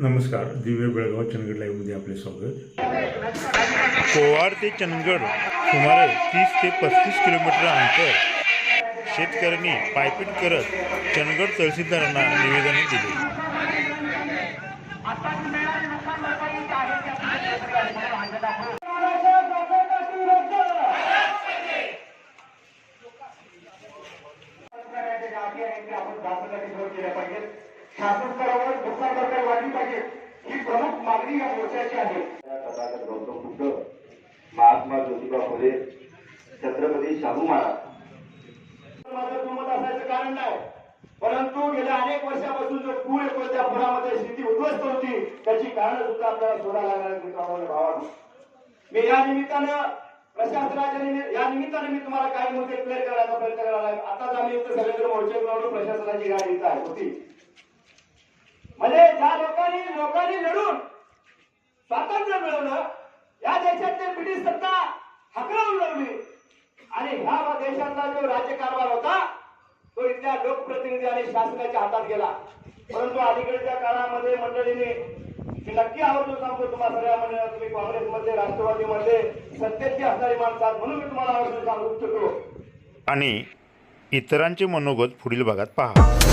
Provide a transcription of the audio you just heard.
नमस्कार दिव्य बेळगाव चंदगड लाईव्हमध्ये आपले स्वागत. कोवाड ते चंदगड सुमारे तीस ते पस्तीस किलोमीटर अंतर. शेतकऱ्यांनी पायपीट करत चंदगड तहसीलदारांना निवेदन दिले. शासन भरपाई वाढली पाहिजे ही प्रमुख मागणी या मोर्चाची आहे. तथागत गौतम बुद्ध महात्मा ज्योतिबा फुले छत्रपती शाहू महाराज. माझं दुमत असायचं कारण नाही. परंतु गेल्या अनेक वर्षापासून जो पूर येतो त्या पुरामध्ये स्थिती उद्ध्वस्त होती त्याची कारण सुद्धा आपल्याला शोधायला लागणार मित्रांनो भावांनो. मी या निमित्तानं प्रशासनाच्या निमित्त या निमित्तानं मी तुम्हाला काही मुद्दे क्लिअर करायचा प्रयत्न करायला आहे आताच आम्ही सगळेजण मोर्चे प्रशासनाची गाडी होती. म्हणजे ज्या लोकांनी लोकांनी लढून स्वातंत्र्य मिळवलं या देशातली ब्रिटिश सत्ता हकलवून लावली. आणि ह्या देशातला जो राज्यकारभार होता तो इथल्या लोकप्रतिनिधी आणि शासनाच्या हातात गेला. परंतु अलीकडच्या काळामध्ये मंडळीने मी नक्की आवर्जून सांगतो तुम्हाला सगळ्या मंडळींना तुम्ही काँग्रेसमध्ये राष्ट्रवादीमध्ये सत्तेची असणारी माणसात म्हणून मी तुम्हाला आवर्जून सांगू इच्छितो. आणि इतरांचे मनोगत पुढील भागात पहा.